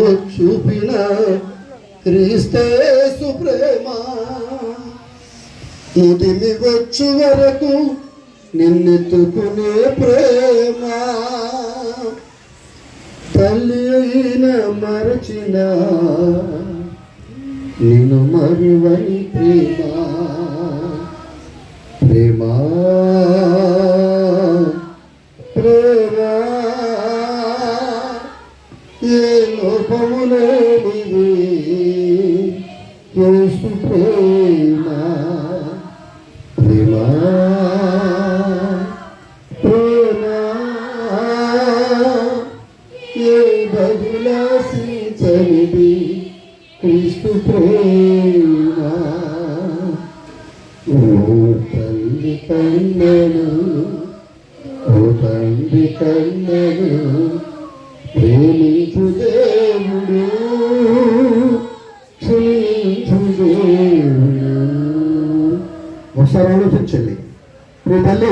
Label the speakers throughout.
Speaker 1: చూపిన క్రీస్తేసు ప్రేమ. ముదిమి వచ్చు వరకు నిన్నెత్తుకునే ప్రేమ. తల్లి అయిన మరచిన నిన్ను మరువని ప్రేమ. ప్రేమ ప్రేమ ఏ లోపములేనిది యేసు ప్రేమ ప్రేమ? ప్రేమ? ఏ బదులాసించనిది క్రీస్తు ప్రేమ ఓ తల్లి కన్నను ఓ తండ్రి కన్నను ప్రేమించు దేవుడు క్షమించు దేవుడు. ఒకసారి ఆలోచించండి. ప్రియ తల్లి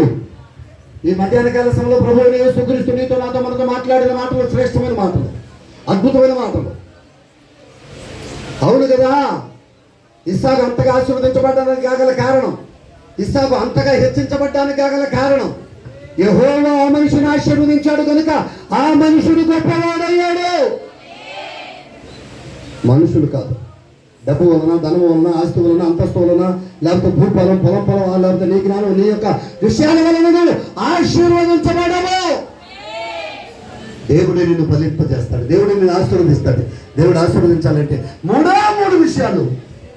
Speaker 1: ఈ మధ్యాహ్నకాల సమయంలో ప్రభు యేసుక్రీస్తు నీతో నాతో మనతో మాట్లాడిన మాటలు శ్రేష్టమైన మాటలు అద్భుతమైన మాటలు. అవును కదా ఇస్సాకు అంతగా ఆశీర్వదించబడ్డానికి కాగల కారణం ఇస్సాకు అంతగా హెచ్చించబడ్డానికి కాగల కారణం యహోవా ఆ మనిషిని ఆశీర్వదించాడు కనుక ఆ మనుషుడు గొప్పవాడయ్యాడు. మనుషులు కాదు. డబ్బు వలన ధనం వలన ఆస్తి వలన అంతస్తు వలన లేకపోతే భూపాలం పొలం పొలం లేకపోతే నీ జ్ఞానం నీ యొక్క విషయాల వలన నువ్వు ఆశీర్వదించబడవు దేవుడే నిన్ను ఫలింపజేస్తాడు దేవుడే నిన్ను ఆశీర్వదిస్తాడు. దేవుడు ఆశీర్వదించాలంటే మూడో మూడు విషయాలు.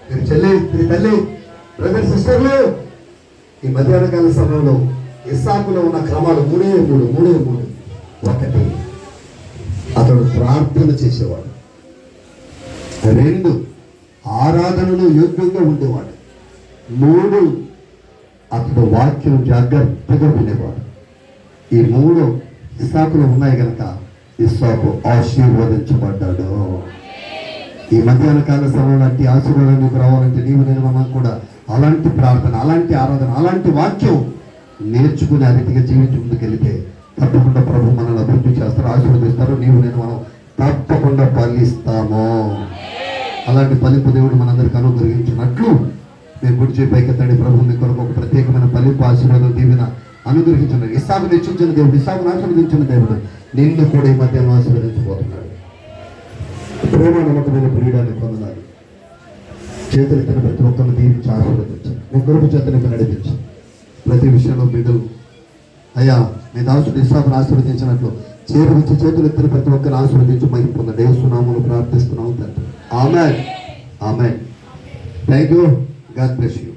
Speaker 1: మీరు చెల్లి మీరు తల్లి బ్రదర్ సిస్టర్లు ఈ మధ్యాహ్న కాల సమయంలో ఇస్సాకులో ఉన్న క్రమాలు మూడే మూడు మూడే మూడు. ఒకటి అతడు ప్రార్థన చేసేవాడు. రెండు ఆరాధనలో యోగ్యంగా ఉండేవాడు. మూడు అతడు వాక్యం జాగ్రత్తగా వినేవాడు. ఈ మూడు ఇస్సాకులు ఉన్నాయి కనుక ఇస్సాకు ఆశీర్వదించబడ్డాడు. ఈ మధ్యాహ్న కాల సమయంలో లాంటి ఆశీర్వాదం నీకు రావాలంటే నీవు నేను మనం కూడా అలాంటి ప్రార్థన అలాంటి ఆరాధన అలాంటి వాక్యం నేర్చుకుని ఆ రీతిగా జీవించి ముందుకెళ్తే తప్పకుండా ప్రభు మనల్ని అభివృద్ధి చేస్తారు ఆశీర్వదిస్తారు. నీవు నేను మనం తప్పకుండా ఫలిస్తాము. అలాంటి ఫలింపు దేవుడు మనందరికీ అనుగ్రహించినట్లు మేము గుడిచి పైకెత్తండి ప్రభు మీ కొరకు ఒక ప్రత్యేకమైన ఫలింపు ఆశీర్వాదం దీవెన అనుగ్రహించిన ఇస్సాకు నిశ్చించిన దేవుడు ఇస్సాకును ఆశీర్వదించిన దేవుడు నిన్ను కూడా ఈ మధ్యాహ్నం ఆశీర్వదించబోతున్నాడు. ప్రేమ నమ్మకమైన ప్రియుడాన్ని పొందనాలి. చేతులు ఎత్తిన ప్రతి ఒక్కరిని దీవించి ఆశీర్వదించాలి మీ కృప చేతని నడిపించాలి ప్రతి విషయంలో బిడ్డలు. అయ్యా మీ దాసుడు ఇస్సాకును ఆశీర్వదించినట్లు. చేరువిచ్చి చేతులు ఎత్తిన ప్రతి ఒక్కరు ఆశీర్వదించి మహిమ పొందండి దేవస్తున్నాములు ప్రార్థిస్తున్నాము తండ్రి. ఆమె ఆమె thank you God bless you